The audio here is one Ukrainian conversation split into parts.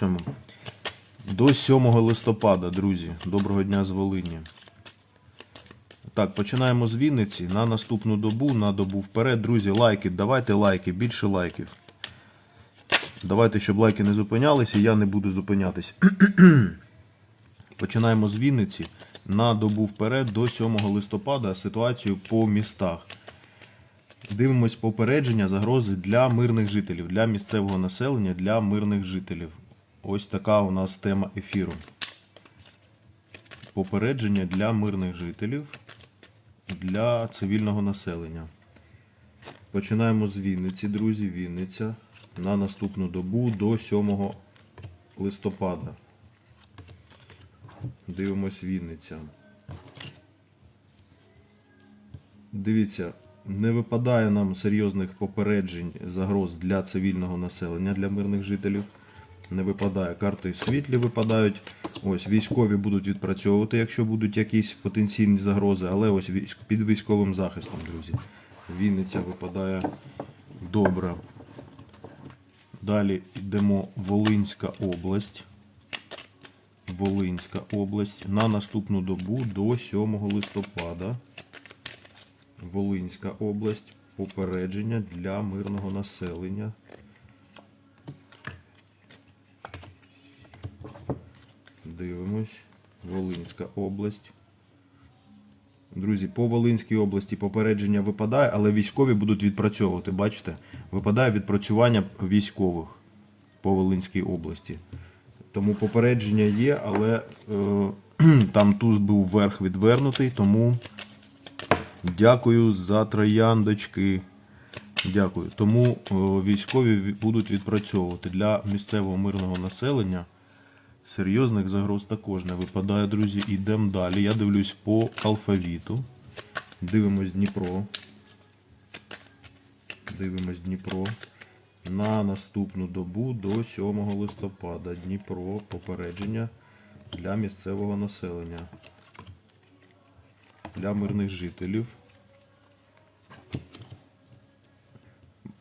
цьому. До 7 листопада, друзі. Доброго дня з Волині. Так, починаємо з Вінниці. На наступну добу, на добу вперед. Друзі, лайки, давайте лайки, більше лайків. Давайте, щоб лайки не зупинялися, я не буду зупинятись. Починаємо з Вінниці. На добу вперед до 7 листопада ситуацію по містах. Дивимось попередження загрози для мирних жителів, для місцевого населення, для мирних жителів. Ось така у нас тема ефіру. Попередження для мирних жителів, для цивільного населення. Починаємо з Вінниці, друзі. Вінниця на наступну добу до 7 листопада. Дивимось Вінниця. Дивіться, не випадає нам серйозних попереджень загроз для цивільного населення, для мирних жителів. Не випадає. Карти світлі випадають. Ось військові будуть відпрацьовувати, якщо будуть якісь потенційні загрози, але ось під військовим захистом, друзі. Вінниця випадає добре. Далі йдемо Волинська область. Волинська область на наступну добу до 7 листопада. Волинська область. Попередження для мирного населення. Дивимось. Волинська область. Друзі, по Волинській області попередження випадає, але військові будуть відпрацьовувати. Бачите? Випадає відпрацювання військових по Волинській області. Тому попередження є, але е, там туз був вверх відвернутий, тому дякую за трояндочки. Дякую. Тому е, військові будуть відпрацьовувати для місцевого мирного населення. Серйозних загроз також не випадає, друзі. Йдемо далі. Я дивлюсь по алфавіту. Дивимось Дніпро. Дивимось Дніпро. На наступну добу до 7 листопада. Дніпро. Попередження для місцевого населення. Для мирних жителів.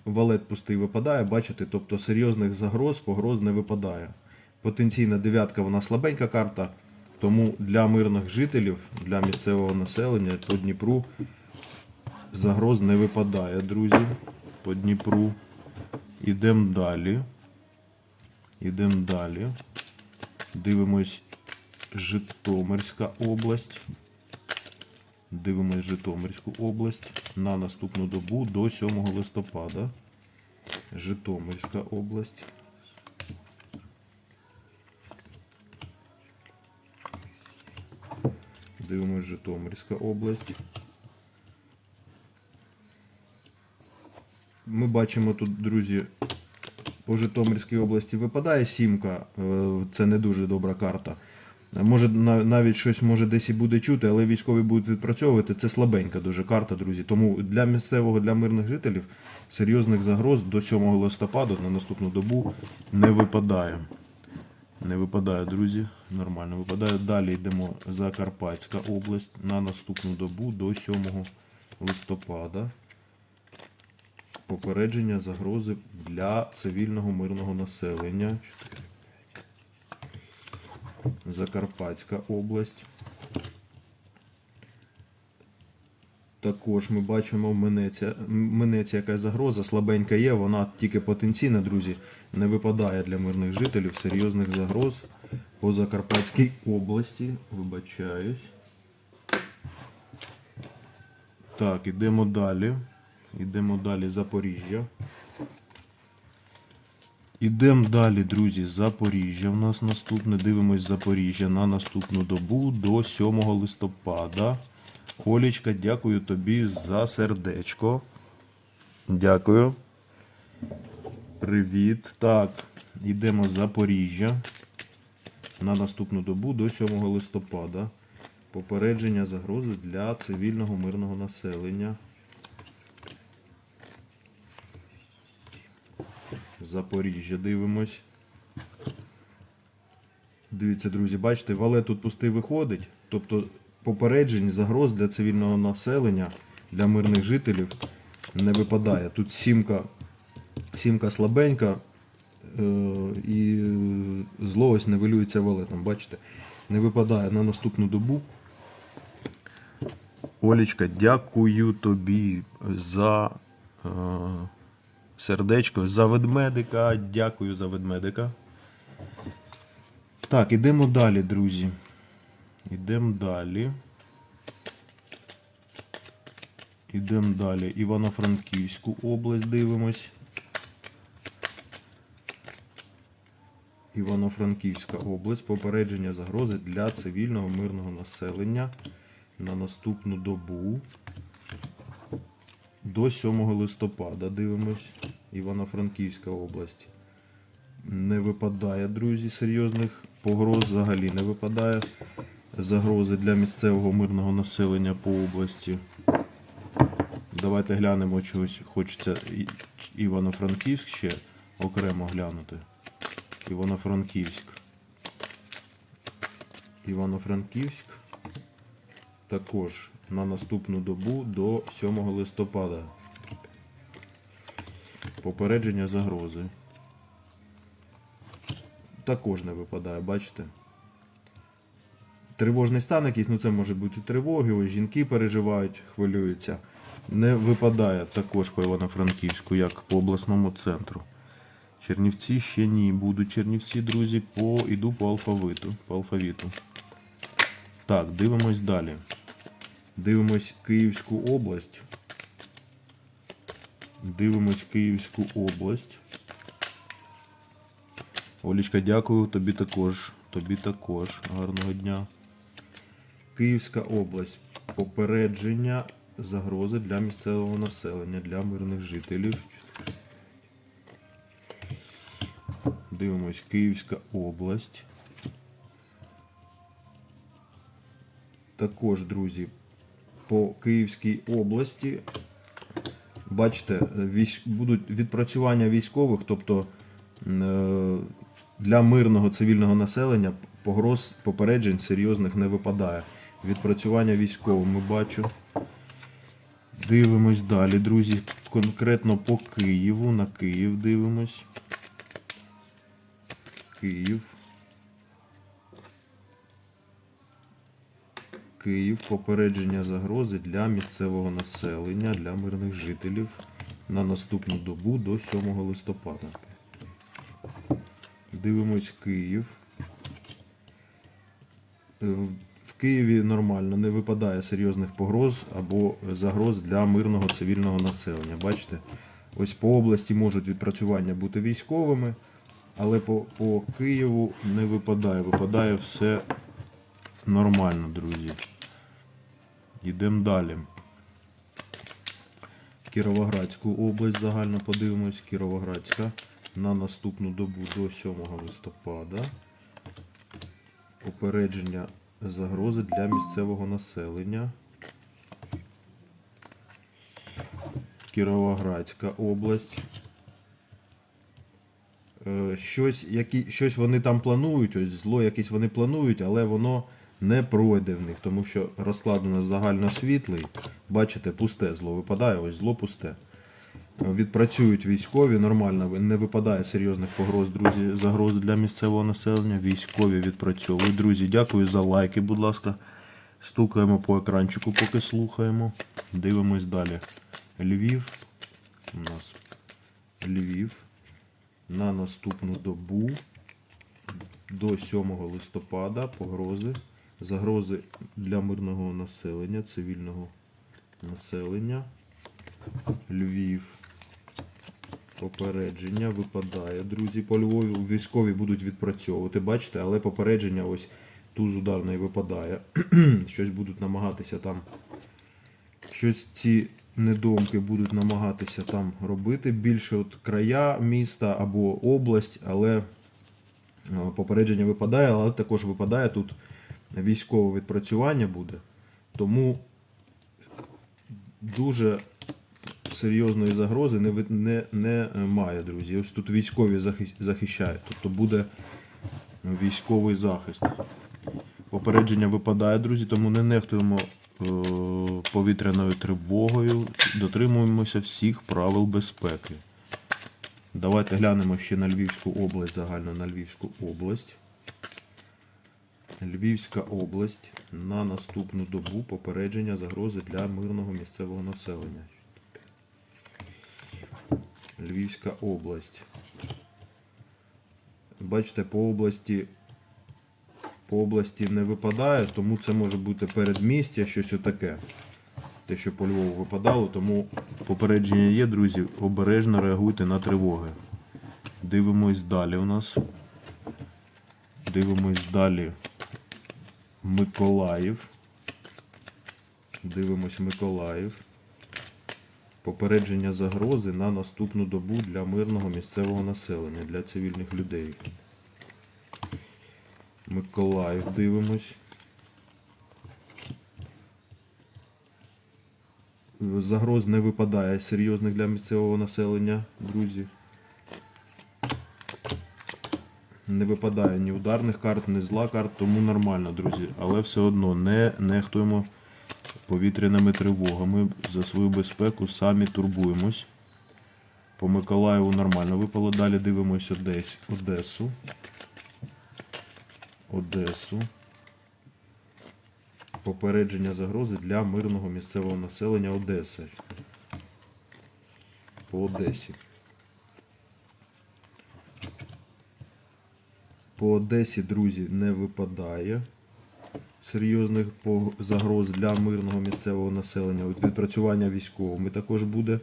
Валет пустий випадає, бачите, тобто серйозних загроз, погроз не випадає. Потенційна дев'ятка, вона слабенька карта, тому для мирних жителів, для місцевого населення по Дніпру загроз не випадає, друзі. По Дніпру. Ідемо далі. Ідемо далі. Дивимось Житомирська область. Дивимось Житомирську область на наступну добу до 7 листопада. Житомирська область. Дивимось Житомирська область. Ми бачимо тут, друзі, по Житомирській області випадає сімка. е, Це не дуже добра карта. Може навіть щось може десь і буде чути, але військові будуть відпрацьовувати. Це слабенька дуже карта, друзі. Тому для місцевого, для мирних жителів серйозних загроз до 7 листопада на наступну добу не випадає. Не випадає, друзі. Нормально випадає. Далі йдемо Закарпатська область на наступну добу до 7 листопада. Попередження загрози для цивільного мирного населення. 4, 5. Закарпатська область. Також ми бачимо минеться, минеться якась загроза, слабенька є, вона тільки потенційна, друзі, не випадає для мирних жителів серйозних загроз по Закарпатській області. Вибачаюсь. Так, ідемо далі. Ідемо далі Запоріжжя. Ідемо далі, друзі. Запоріжжя у нас наступне. Дивимось Запоріжжя на наступну добу до 7 листопада. Олічка, дякую тобі за сердечко. Дякую. Привіт. Так, йдемо з Запоріжжя на наступну добу до 7 листопада. Попередження загрози для цивільного мирного населення. Запоріжжя дивимось. Дивіться, друзі, бачите, валет тут пустий виходить. Тобто попереджень, загроз для цивільного населення, для мирних жителів не випадає. Тут сімка, сімка слабенька, е, і е, зло ось нивелюється валетом. Бачите? Не випадає на наступну добу. Олічка, дякую тобі за е, сердечко, за ведмедика. Дякую за ведмедика. Так, ідемо далі, друзі. Ідемо далі. Ідемо далі. Івано-Франківську область дивимось. Івано-Франківська область. Попередження загрози для цивільного мирного населення на наступну добу. До 7 листопада дивимось. Івано-Франківська область. Не випадає, друзі, серйозних погроз взагалі не випадає. Загрози для місцевого мирного населення по області. Давайте глянемо чогось. Хочеться Івано-Франківськ ще окремо глянути. Івано-Франківськ. Івано-Франківськ. Також на наступну добу до 7 листопада. Попередження загрози. Також не випадає, бачите? Тривожний стан якийсь, ну це може бути тривоги, ось жінки переживають, хвилюються. Не випадає також по Івано-Франківську, як по обласному центру. Чернівці ще ні. Будуть Чернівці, друзі, по іду по алфавиту. По алфавіту. Так, дивимось далі. Дивимось Київську область. Дивимось Київську область. Олічка, дякую, тобі також. Тобі також. Гарного дня. Київська область. Попередження загрози для місцевого населення, для мирних жителів. Дивимось Київська область. Також, друзі, по Київській області, бачите, військ... будуть відпрацювання військових, тобто е, для мирного цивільного населення погроз попереджень серйозних не випадає. Відпрацювання військовими бачу. Дивимось далі, друзі. Конкретно по Києву. На Київ дивимось. Київ. Київ. Попередження загрози для місцевого населення, для мирних жителів на наступну добу до 7 листопада. Дивимось Київ. Києві нормально, не випадає серйозних погроз або загроз для мирного цивільного населення. Бачите? Ось по області можуть відпрацювання бути військовими, але по, по Києву не випадає. Випадає все нормально, друзі. Йдемо далі. Кіровоградську область загально подивимось. Кіровоградська на наступну добу до 7 листопада. Попередження загрози для місцевого населення. Кіровоградська область. Е, Щось, які, щось вони там планують, ось зло якесь вони планують, але воно не пройде в них, тому що розклад у нас загальносвітлий. Бачите, пусте зло випадає, ось зло пусте. Відпрацюють військові, нормально, не випадає серйозних погроз, друзі, загроз для місцевого населення. Військові відпрацьовують. Друзі, дякую за лайки, будь ласка. Стукаємо по екранчику, поки слухаємо. Дивимось далі. Львів. У нас Львів. На наступну добу до 7 листопада погрози. Загрози для мирного населення, цивільного населення. Львів. Попередження випадає, друзі. По Львові військові будуть відпрацьовувати, бачите, але попередження ось туз ударний випадає. Щось будуть намагатися там. Щось ці недомки будуть намагатися там робити. Більше от края міста або область, але е, попередження випадає, але також випадає тут військове відпрацювання буде. Тому дуже серйозної загрози не, не, не має, друзі. Ось тут військові захи- захищають, тобто буде військовий захист. Попередження випадає, друзі, тому не нехтуємо е, повітряною тривогою, дотримуємося всіх правил безпеки. Давайте глянемо ще на Львівську область, загально на Львівську область. Львівська область на наступну добу попередження загрози для мирного місцевого населення. Львівська область. Бачите, по області по області не випадає, тому це може бути передмістя, щось отаке. Те, що по Львову випадало, тому попередження є, друзі. Обережно реагуйте на тривоги. Дивимось далі у нас. Дивимось далі. Миколаїв. Дивимось Миколаїв. Попередження загрози на наступну добу для мирного місцевого населення, для цивільних людей. Миколаїв дивимось. Загроз не випадає серйозних для місцевого населення, друзі. Не випадає ні ударних карт, ні зла карт, тому нормально, друзі. Але все одно не нехтуємо повітряними тривогами. За свою безпеку самі турбуємось. По Миколаєву нормально випало. Далі дивимось Одесь, Одесу. Одесу. Попередження загрози для мирного місцевого населення Одеси. По Одесі. По Одесі, друзі, не випадає серйозних загроз для мирного місцевого населення. Відпрацювання військовими також буде.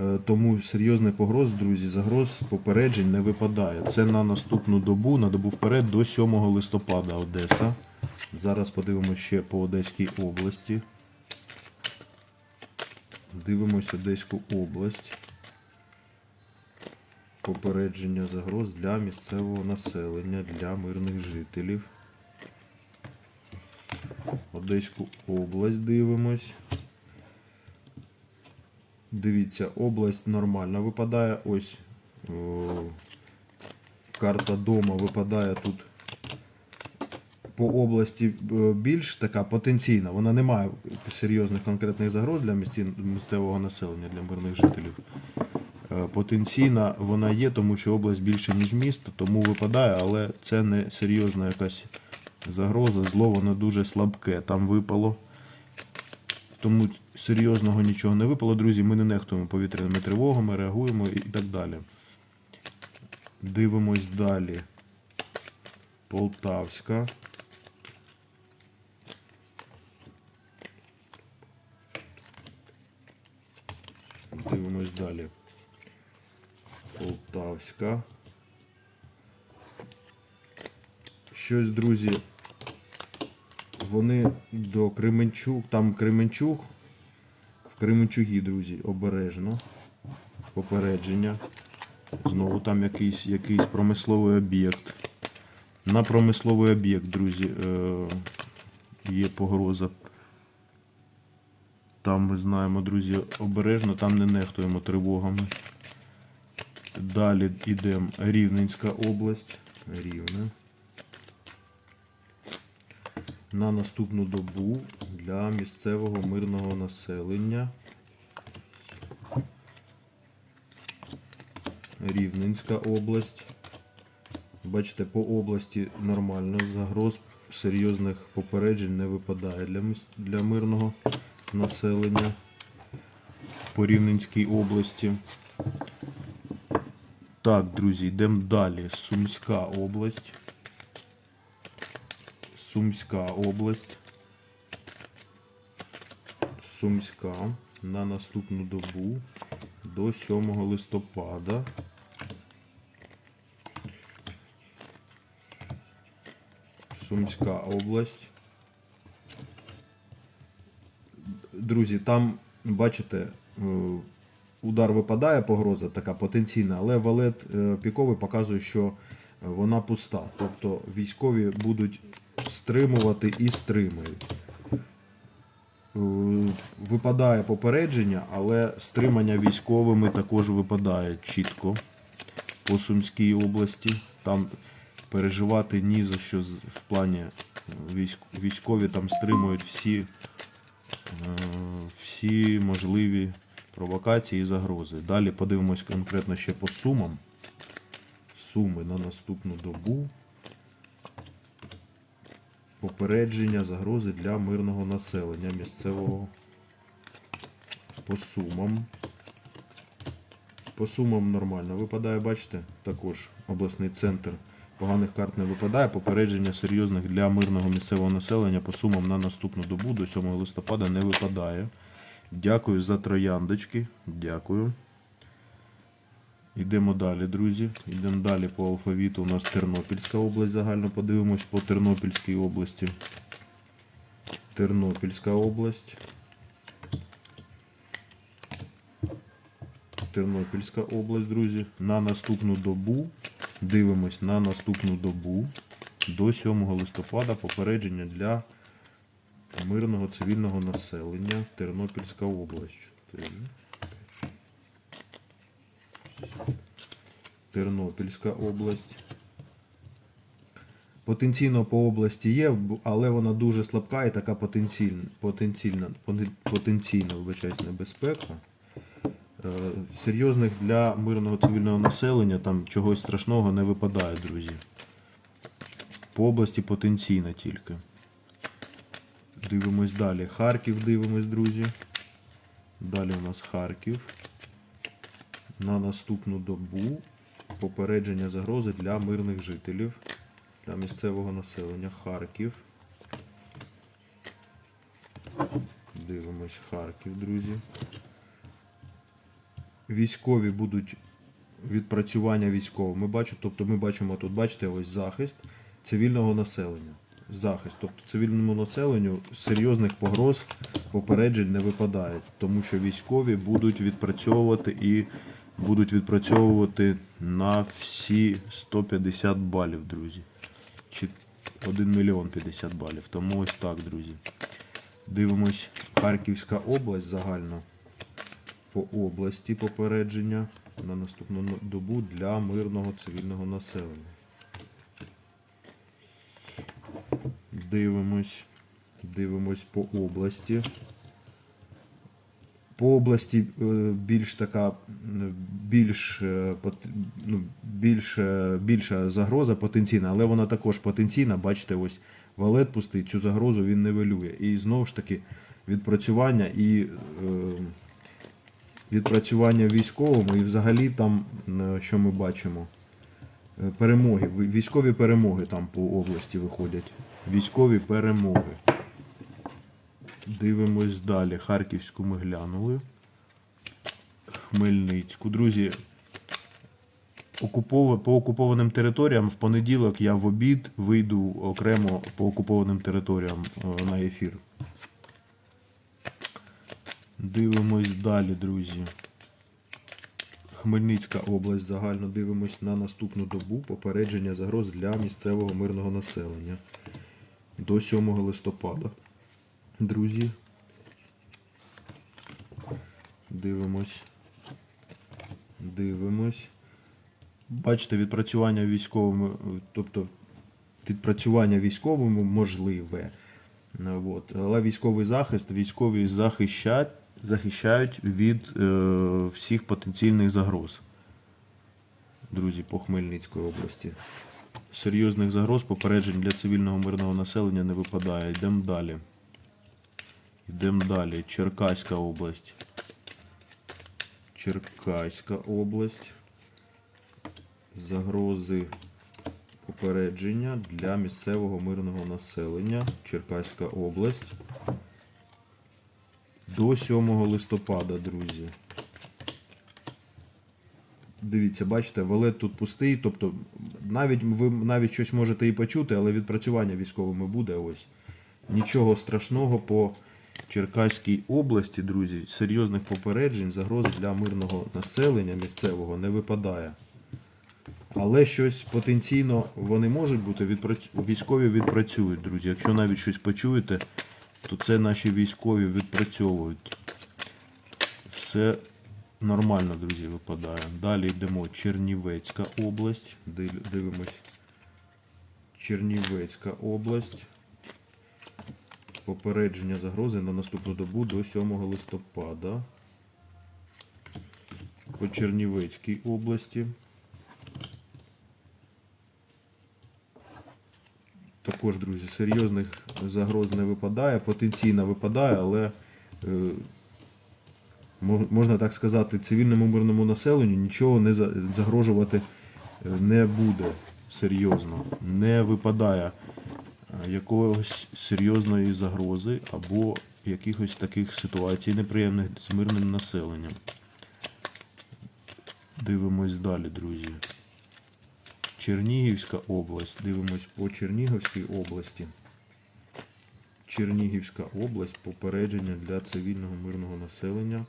Е, Тому серйозних погроз, друзі, загроз попереджень не випадає. Це на наступну добу, на добу вперед до 7 листопада Одеса. Зараз подивимося ще по Одеській області. Дивимося Одеську область. Попередження загроз для місцевого населення, для мирних жителів. Одеську область дивимось. Дивіться, область нормально випадає. Ось о, карта дома випадає тут по області е, більш така потенційна. Вона не має серйозних конкретних загроз для місцевого населення, для мирних жителів. Е, Потенційна вона є, тому що область більше, ніж місто, тому випадає, але це не серйозна якась загроза. Зло воно дуже слабке. Там випало. Тому серйозного нічого не випало, друзі. Ми не нехтуємо повітряними тривогами, реагуємо і так далі. Дивимось далі. Полтавська. Дивимось далі. Полтавська. Щось, друзі, вони до Кременчук, там Кременчук, в Кременчугі, друзі, обережно. Попередження. Знову там якийсь, якийсь промисловий об'єкт. На промисловий об'єкт, друзі, е, є погроза. Там ми знаємо, друзі, обережно, там не нехтуємо тривогами. Далі йдемо Рівненська область. Рівне. На наступну добу для місцевого мирного населення. Рівненська область. Бачите, по області нормально, загроз серйозних попереджень не випадає для, для мирного населення по Рівненській області. Так, друзі, йдемо далі. Сумська область. Сумська область. Сумська на наступну добу до 7 листопада. Сумська область. Друзі, там, бачите, е, удар випадає, погроза така потенційна, але валет е, піковий показує, що вона пуста. Тобто військові будуть стримувати і стримують. Е, Випадає попередження, але стримання військовими також випадає чітко по Сумській області. Там переживати ні за що в плані е, військові там стримують всі, е, всі можливі Провокації і загрози. Далі подивимось конкретно ще по сумам. Суми на наступну добу. Попередження загрози для мирного населення місцевого по сумам. По сумам нормально випадає, бачите? Також обласний центр поганих карт не випадає. Попередження серйозних для мирного місцевого населення по сумам на наступну добу до 7 листопада не випадає. Дякую за трояндочки. Дякую. Йдемо далі, друзі. Йдемо далі по алфавіту. У нас Тернопільська область. Загально подивимось по Тернопільській області. Тернопільська область. Тернопільська область, друзі. На наступну добу. Дивимось на наступну добу. До 7 листопада попередження для мирного цивільного населення. Тернопільська область. Тернопільська область. Потенційно по області є, але вона дуже слабка і така потенційна, потенційна, потенційна вибачаюсь, небезпека. Е, Серйозних для мирного цивільного населення там чогось страшного не випадає, друзі. По області потенційна тільки. Дивимось далі. Харків дивимось, друзі. Далі у нас Харків. На наступну добу попередження загрози для мирних жителів, для місцевого населення. Харків. Дивимось Харків, друзі. Військові будуть відпрацювання військовими. Бачу, тобто ми бачимо тут, бачите, ось захист цивільного населення. Захист. Тобто цивільному населенню серйозних погроз попереджень не випадає, тому що військові будуть відпрацьовувати і будуть відпрацьовувати на всі 150 балів, друзі. Чи 1 мільйон 50 балів. Тому ось так, друзі. Дивимось Харківська область загально по області попередження на наступну добу для мирного цивільного населення. Дивимось. Дивимось по області. По області е, більш така, більш, е, ну, більш, е, більша загроза потенційна, але вона також потенційна. Бачите, ось валет пустий, цю загрозу він нивелює. І знову ж таки відпрацювання і відпрацювання військовими, і взагалі там, що ми бачимо, перемоги, військові перемоги там по області виходять. Військові перемоги. Дивимось далі. Харківську ми глянули. Хмельницьку. Друзі, по окупованим територіям в понеділок я в обід вийду окремо по окупованим територіям е, на ефір. Дивимось далі, друзі. Хмельницька область загально дивимось на наступну добу попередження загроз для місцевого мирного населення до 7 листопада. Друзі. Дивимось. Дивимось. Бачите, відпрацювання військовими, тобто відпрацювання військовими можливе. Е, От. Але військовий захист, військові захищають, захищають від е, всіх потенційних загроз. Друзі, по Хмельницької області. Серйозних загроз, попереджень для цивільного мирного населення не випадає. Йдемо далі. Йдемо далі. Черкаська область. Черкаська область. Загрози попередження для місцевого мирного населення. Черкаська область. До 7 листопада, друзі. Дивіться, бачите, валет тут пустий. Тобто, навіть ви навіть щось можете і почути, але відпрацювання військовими буде ось. Нічого страшного по Черкаській області, друзі, серйозних попереджень, загроз для мирного населення місцевого не випадає. Але щось потенційно вони можуть бути, відпрацю... військові відпрацюють, друзі. Якщо навіть щось почуєте, то це наші військові відпрацьовують. Все нормально, друзі, випадає. Далі йдемо Чернівецька область. Дивимось. Чернівецька область. Попередження загрози на наступну добу до 7 листопада. по Чернівецькій області. Також, друзі, серйозних загроз не випадає, потенційно випадає, але е, можна так сказати, цивільному мирному населенню нічого не за- загрожувати е, не буде серйозно. Не випадає якогось серйозної загрози або якихось таких ситуацій неприємних з мирним населенням. Дивимось далі, друзі. Чернігівська область. Дивимось по Чернігівській області. Чернігівська область попередження для цивільного мирного населення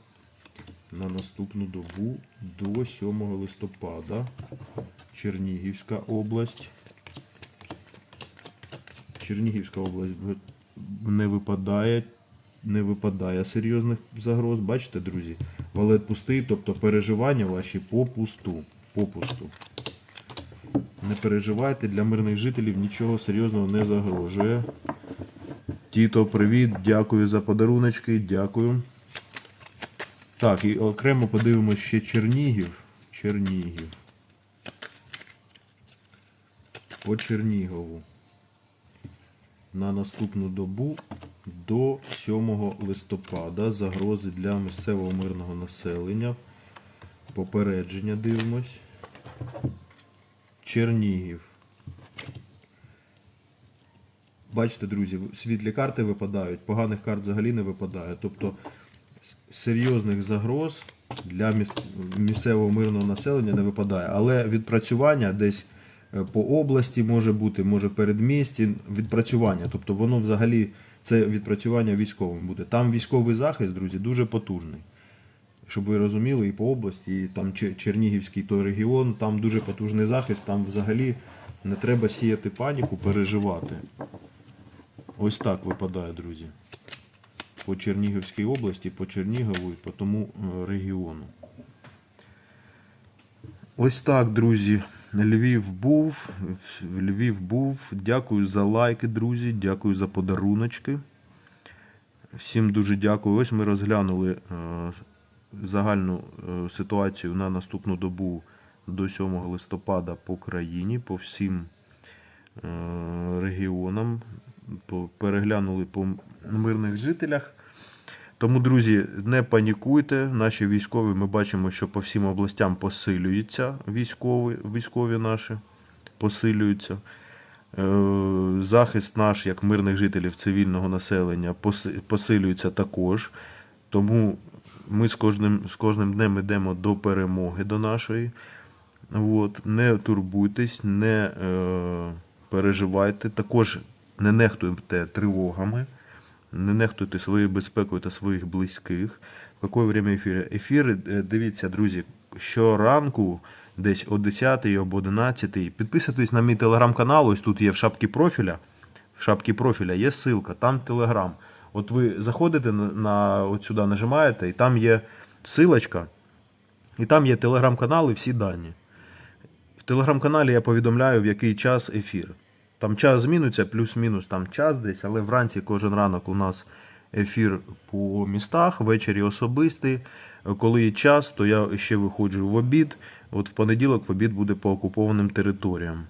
на наступну добу до 7 листопада. Чернігівська область. Чернігівська область не випадає, не випадає серйозних загроз. Бачите, друзі? Валет пустий, тобто переживання ваші попусту. Не переживайте, для мирних жителів нічого серйозного не загрожує. Тіто, привіт, дякую за подаруночки, дякую. Так, і окремо подивимось ще Чернігів. Чернігів. По Чернігову. На наступну добу до 7 листопада загрози для місцевого мирного населення. Попередження дивимось. Чернігів. Бачите, друзі, світлі карти випадають, поганих карт взагалі не випадає. Тобто серйозних загроз для місцевого мирного населення не випадає. Але відпрацювання десь по області може бути, може передмісті, відпрацювання. Тобто воно взагалі це відпрацювання військовим буде. Там військовий захист, друзі, дуже потужний. Щоб ви розуміли, і по області, і там Чернігівський той регіон, там дуже потужний захист, там взагалі не треба сіяти паніку, переживати. Ось так випадає, друзі. По Чернігівській області, по Чернігову і по тому е, регіону. Ось так, друзі. Львів був. Львів був. Дякую за лайки, друзі. Дякую за подаруночки. Всім дуже дякую. Ось ми розглянули е, загальну е, ситуацію на наступну добу до 7 листопада по країні, по всім е, регіонам. Переглянули по мирних жителях. Тому, друзі, не панікуйте. Наші військові, ми бачимо, що по всім областям посилюються військові, військові наші, посилюються. Е, Захист наш, як мирних жителів цивільного населення, посилюється також. Тому ми з кожним, з кожним днем йдемо до перемоги до нашої. От, не турбуйтесь, не е, переживайте. Також не нехтуйте тривогами, не нехтуйте своєю безпекою та своїх близьких. В яке время ефіри? Ефіри, е, дивіться, друзі, щоранку, десь о 10 або 11. Підписуйтесь на мій телеграм-канал, ось тут є в шапці профіля. В шапці профіля є ссылка, там телеграм. От ви заходите на, от сюди, нажимаєте, і там є ссылочка, і там є телеграм-канал і всі дані. В телеграм-каналі я повідомляю, в який час ефір. Там час зміниться, плюс-мінус там час десь, але вранці кожен ранок у нас ефір по містах, ввечері особистий. Коли є час, то я ще виходжу в обід. От в понеділок в обід буде по окупованим територіям.